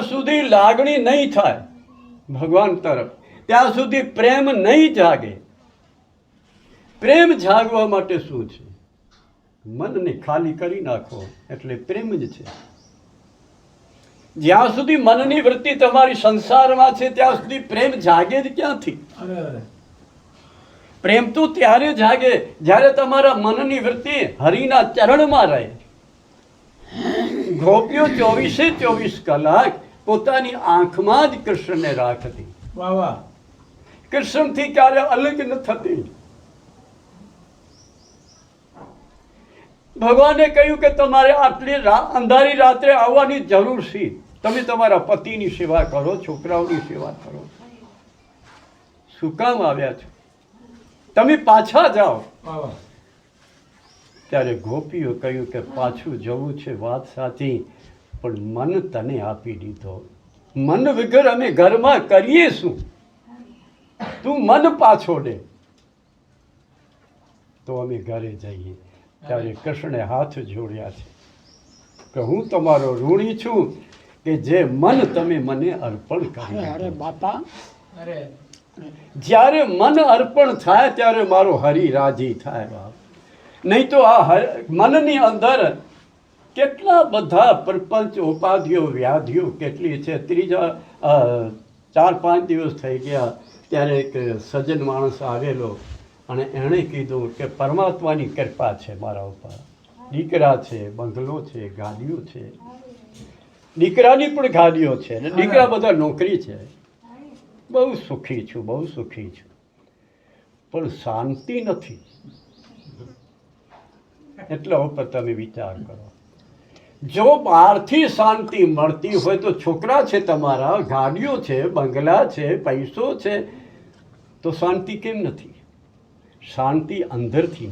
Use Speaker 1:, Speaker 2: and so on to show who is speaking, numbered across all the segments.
Speaker 1: સુધી લાગણી નહીં થાય. ભગવાન તરફ. ત્યાં સુધી પ્રેમ નહીં જાગે. પ્રેમ જાગવા માટે શું છે? મનને ખાલી કરી નાખો એટલે પ્રેમ જ છે. જ્યાં સુધી મનની વૃત્તિ તમારી સંસારમાં છે ત્યાં સુધી પ્રેમ જાગે જ ક્યાંથી? પ્રેમ તો ત્યારે જાગે જ્યારે તમારા મનની વૃત્તિ હરિના ચરણમાં રહે. ગોપીઓ ચોવીસે ચોવીસ કલાક પોતાની આંખમાં જ કૃષ્ણને રાખતી કૃષ્ણથી ક્યારે અલગ ન થતી. ભગવાને કહ્યું કે તમારે આટલી અંધારી રાત્રે આવવાની જરૂર છે. તમે તમારા પતિની સેવા કરો છોકરાઓની સેવા કરો. શું કામ આવ્યા છો? તમે પાછા જાઓ. ત્યારે ગોપીઓ કહ્યું કે પાછું જવું છે વાત સાચી. પણ મન તને આપી દીધો. મન વગર અમે ઘરમાં કરીએ શું? તું મન પાછો દે તો અમે ઘરે જઈએ. ત્યારે કૃષ્ણે હાથ જોડ્યા છે. કે હું તમારો ઋણી છું કે જે મન તમે મને અર્પણ કરી
Speaker 2: અરે બાપા.
Speaker 3: અરે.
Speaker 1: જ્યારે મન અર્પણ થાય ત્યારે મારો હરિ રાજી થાય બાપ. નહીં તો આ હર- મનની અંદર કેટલા બધા પ્રપંચ ઉપાધિઓ, વ્યાધિઓ કેટલી છે? ત્રીજા ચાર, પાંચ દિવસ થઈ ગયા, ત્યારે એક સજ્જન માણસ આવેલો અને એણે કીધું કે પરમાત્માની કૃપા છે મારા ઉપર. દીકરા છે બંગલો છે, ગાડીઓ છે. દીકરાની પણ ગાડીઓ છે અને દીકરા બધા નોકરી છે. બહુ સુખી છું, બહુ સુખી છું. પણ શાંતિ નથી. એટલા ઉપર તમે વિચાર કરો. જો બહારથી શાંતિ મળતી હોય તો છોકરા છે તમારા ગાડીઓ છે બંગલા છે પૈસો છે તો શાંતિ કેમ નથી? શાંતિ અંદરથી.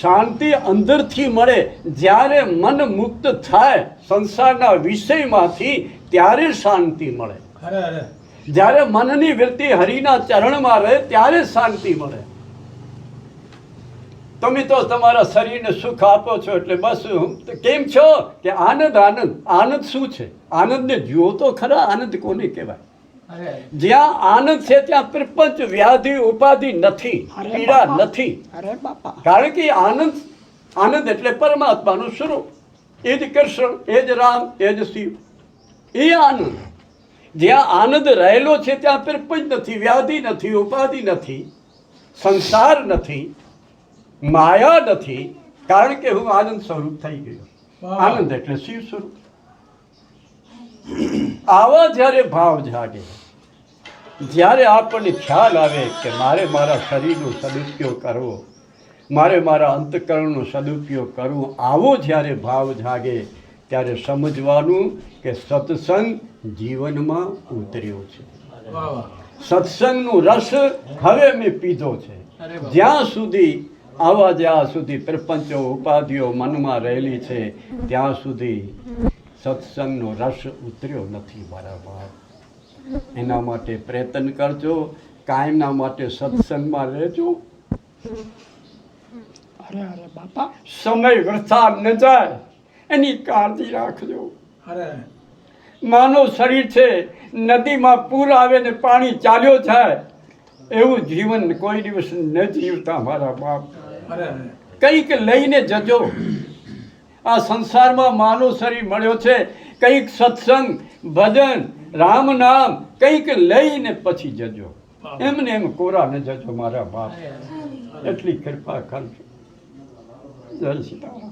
Speaker 1: શાંતિ અંદરથી મળે. જ્યારે મન મુક્ત થાય સંસારના વિષયમાંથી ત્યારે શાંતિ મળે. જ્યારે મનની વૃત્તિ હરિના ચરણમાં રહે ત્યારે શાંતિ મળે. તમે તો તમારા શરીરને સુખ આપો છો એટલે બસ કેમ છો? કે આનંદ આનંદ. આનંદ શું છે? આનંદને જુઓ તો ખરા આનંદ કોને કહેવાય? જ્યાં આનંદ છે ત્યાં પ્રપંચ વ્યાધિ ઉપાધિ નથી પીડા નથી. કારણ કે આનંદ આનંદ એટલે પરમાત્માનું સ્વરૂપ. એ જ કૃષ્ણ એ જ રામ એ જ શિવ. એ આનંદ. જ્યાં આનંદ રહેલો છે ત્યાં પ્રપંચ નથી વ્યાધિ નથી ઉપાધિ નથી સંસાર નથી. માયા નથી કારણ કે હું આનંદ સ્વરૂપ થઈ ગયો. આનંદ એટલે શિવ સ્વરૂપ. આવા જ્યારે ભાવ જાગે જ્યારે આપણને ખ્યાલ આવે કે મારે મારા શરીરનો સદુપયોગ કરવો મારે મારા અંતકરણનો સદુપયોગ કરવો આવો જ્યારે ભાવ જાગે ત્યારે સમજવાનું કે સત્સંગ જીવનમાં ઉતર્યો છે. સત્સંગનો રસ હવે મેં પીધો છે. જ્યાં સુધી આવા જ્યાં સુધી પ્રપંચો ઉપાધિઓ મનમાં રહેલી છે ત્યાં સુધી સત્સંગનો રસ ઉતર્યો નથી બરાબર એના માટે પ્રયત્ન કરજો કાયમના માટે સત્સંગમાં રહેજો.
Speaker 2: અરે અરે બાપા.
Speaker 1: સમય વરસાદ ન જાય એની કાળજી રાખજો.
Speaker 3: અરે.
Speaker 1: માનવ શરીર છે નદીમાં પૂર આવે ને પાણી ચાલ્યો જાય એવું જીવન કોઈ દિવસ ન જીવતા મારા બાપ. કંઈક લઈને જજો. આ સંસારમાં શરીર મળ્યો છે. કંઈક સત્સંગ, ભજન, રામ નામ, કંઈક લઈને પછી જજો. એમને એમ કોરા ન જજો મારા બાપ. એટલી કૃપા કરજો. જય સીતારામ